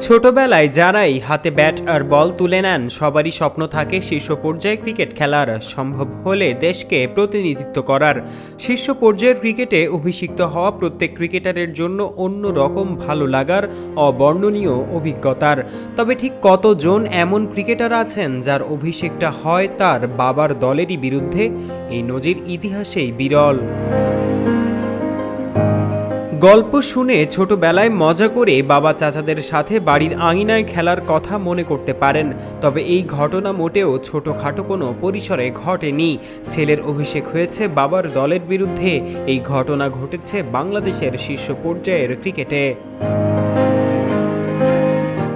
ছোটবেলায় যারাই হাতে ব্যাট আর বল তুলে নেন, সবারই স্বপ্ন থাকে শীর্ষ পর্যায়ে ক্রিকেট খেলার। সম্ভব হলে দেশকে প্রতিনিধিত্ব করার। শীর্ষ পর্যায়ের ক্রিকেটে অভিষিক্ত হওয়া প্রত্যেক ক্রিকেটারের জন্য অন্য রকম ভালো লাগার অবর্ণনীয় অভিজ্ঞতার। তবে ঠিক কতজন এমন ক্রিকেটার আছেন যার অভিষেকটা হয় তার বাবার দলেরই বিরুদ্ধে? এই নজির ইতিহাসেই বিরল। গল্প শুনে ছোটবেলায় মজা করে বাবা চাচাদের সাথে বাড়ির আঙিনায় খেলার কথা মনে করতে পারেন। তবে এই ঘটনা মোটেও ছোটখাটো কোনো পরিসরে ঘটেনি। ছেলের অভিষেক হয়েছে বাবার দলের বিরুদ্ধে। এই ঘটনা ঘটেছে বাংলাদেশের শীর্ষ পর্যায়ের ক্রিকেটে।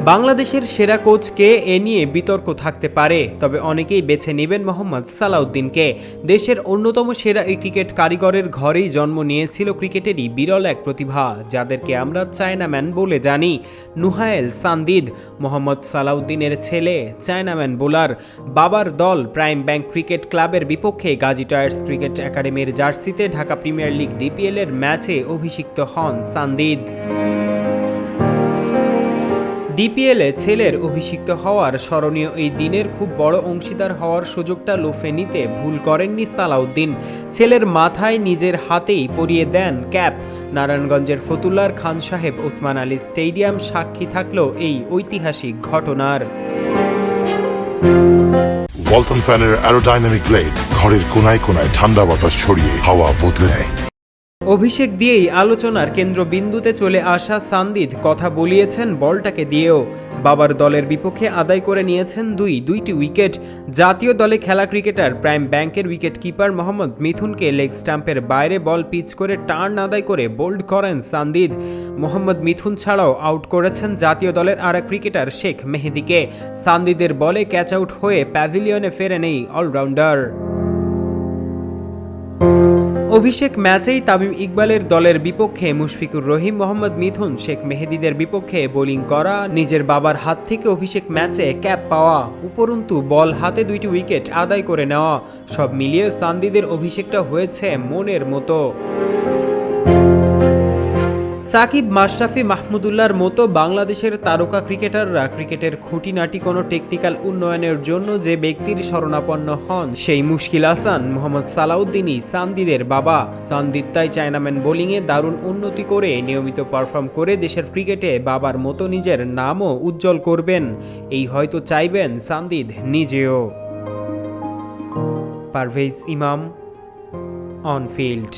বাংলাদেশের সেরা কোচকে এ নিয়ে বিতর্ক থাকতে পারে, তবে অনেকেই বেছে নেবেন মোহাম্মদ সালাউদ্দিনকে। দেশের অন্যতম সেরা এই ক্রিকেট কারিগরের ঘরেই জন্ম নিয়েছিল ক্রিকেটেরই বিরল এক প্রতিভা, যাদেরকে আমরা চায়নাম্যান বলে জানি। নুহায়েল সান্দিদ, মোহাম্মদ সালাউদ্দিনের ছেলে, চায়নাম্যান বোলার, বাবার দল প্রাইম ব্যাংক ক্রিকেট ক্লাবের বিপক্ষে গাজী টায়ার্স ক্রিকেট একাডেমির জার্সিতে ঢাকা প্রিমিয়ার লিগ ডিপিএল এর ম্যাচে অভিষিক্ত হন সান্দিদ। ডিপিএলে ছেলের অভিষিক্ত হওয়ার স্মরণীয় এই দিনের খুব বড় অংশীদার হওয়ার সুযোগটা লোফে নিতে ভুল করেননি সালাউদ্দিন। ছেলের মাথায় নিজের হাতেই পরিয়ে দেন ক্যাপ। নারায়ণগঞ্জের ফতুল্লার খান সাহেব ওসমান আলী স্টেডিয়াম সাক্ষী থাকল এই ঐতিহাসিক ঘটনার। ওয়ালটন ফ্যানের অ্যারোডাইনামিক ব্লেড ঘরের কোনায় কোনায় ঠান্ডা বাতাস ছড়িয়ে হাওয়া বদলে নেয়। অভিষেক দিয়েই আলোচনার কেন্দ্রবিন্দুতে চলে আসা সান্দিদ কথা বলিয়েছেন বলটাকে দিয়েও। বাবার দলের বিপক্ষে আদায় করে নিয়েছেন দুই, দুইটি উইকেট। জাতীয় দলে খেলা ক্রিকেটার প্রাইম ব্যাংকের উইকেট কিপার মোহাম্মদ মিথুনকে লেগ স্টাম্পের বাইরে বল পিচ করে টার্ন আদায় করে বোল্ড করেন সান্দিদ। মোহাম্মদ মিথুন ছাড়াও আউট করেছেন জাতীয় দলের আর এক ক্রিকেটার শেখ মেহেদিকে। সান্দিদের বলে ক্যাচ আউট হয়ে প্যাভিলিয়নে ফেরেন এই অলরাউন্ডার। অভিষেক ম্যাচেই তামিম ইকবালের দলের বিপক্ষে মুশফিকুর রহিম, মোহাম্মদ মিথুন, শেখ মেহেদিদের বিপক্ষে বোলিং করা, নিজের বাবার হাত থেকে অভিষেক ম্যাচে ক্যাপ পাওয়া, উপরন্তু বল হাতে দুইটি উইকেট আদায় করে নেওয়া, সব মিলিয়ে সান্দিদের অভিষেকটা হয়েছে মনের মতো। সাকিব মাশরাফি মাহমুদুল্লার মতো বাংলাদেশের তারকা ক্রিকেটাররা ক্রিকেটের খুঁটিনাটি কোনো টেকনিক্যাল উন্নয়নের জন্য যে ব্যক্তির শরণাপন্ন হন, সেই মুশকিল আসান মোহাম্মদ সালাউদ্দিনই সান্দিদের বাবা। সান্দিদ তাই চায়নাম্যান বোলিংয়ে দারুণ উন্নতি করে নিয়মিত পারফর্ম করে দেশের ক্রিকেটে বাবার মতো নিজের নামও উজ্জ্বল করবেন। এই হয়তো চাইবেন সান্দিদ নিজেও। পারভেজ ইমাম অন ফিল্ড